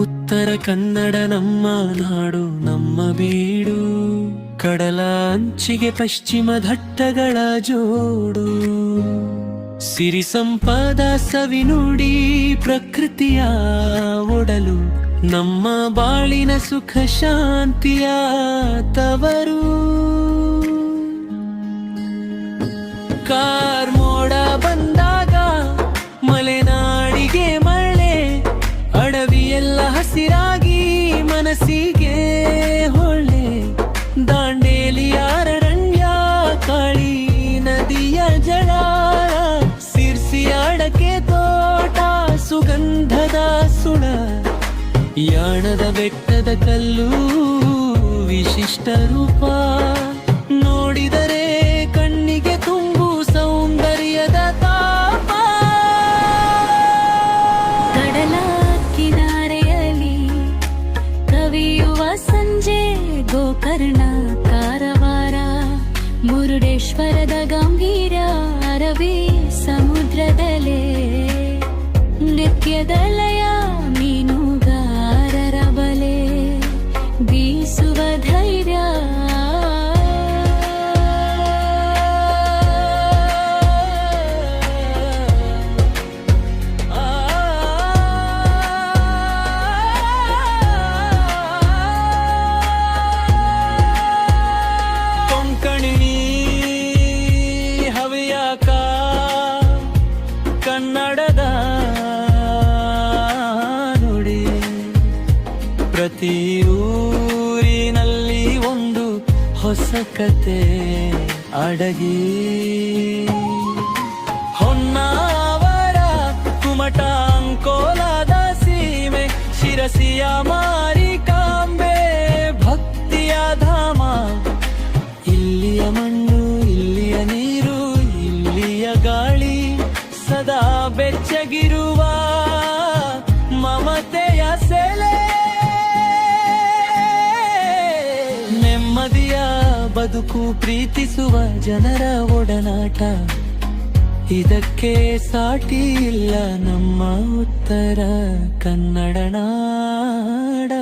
ಉತ್ತರ ಕನ್ನಡ ನಮ್ಮ ನಾಡು ನಮ್ಮ ಬೀಡು. ಕಡಲ ಅಂಚಿಗೆ ಪಶ್ಚಿಮ ಘಟ್ಟಗಳ ಜೋಡು. ಸಿರಿ ಸಂಪದ ಸವಿನುಡಿ ಪ್ರಕೃತಿಯ ಒಡಲು. ನಮ್ಮ ಬಾಳಿನ ಸುಖ ಶಾಂತಿಯ ತವರು. ಕಾರ್ ಯಾಣದ ಬೆಟ್ಟದ ಕಲ್ಲು, ವಿಶಿಷ್ಟ ರೂಪ. ನೋಡಿದರೆ ಕಣ್ಣಿಗೆ ತುಂಬು ಸೌಂದರ್ಯದ ತಾಪ. ಕಡಲ ಕಿನಾರೆಯಲ್ಲಿ ಕವಿಯುವ ಸಂಜೆ, ಗೋಕರ್ಣ ಕಾರವಾರ. ಮುರುಡೇಶ್ವರದ ಗಂಭೀರ ಅರವಿ ಸಮುದ್ರದಲ್ಲೇ. ನೃತ್ಯದಲಯ ಕನ್ನಡದ ನುಡಿ. ಪ್ರತಿ ಊರಿನಲ್ಲಿ ಒಂದು ಹೊಸ ಕತೆ ಅಡಗಿ. ಹೊನ್ನಾವರ ಕುಮಟ ಅಂಕೋಲದ ಸೀಮೆ ಶಿರಸಿಯ ಮಾರಿಕಾಂಬೆ ಭಕ್ತಿಯ ಧಾಮ. ಇಲ್ಲಿಯ ಮಣ್ಣು, ಇಲ್ಲಿಯ ನೀರು. ಸದಾ ಬೆಚ್ಚಗಿರುವ ಮಮತೆಯ ಸೆಲೆ. ನೆಮ್ಮದಿಯ ಬದುಕು ಪ್ರೀತಿಸುವ ಜನರ ಒಡನಾಟ. ಇದಕ್ಕೆ ಸಾಟಿ ಇಲ್ಲ ನಮ್ಮ ಉತ್ತರ ಕನ್ನಡ ನಾಡ.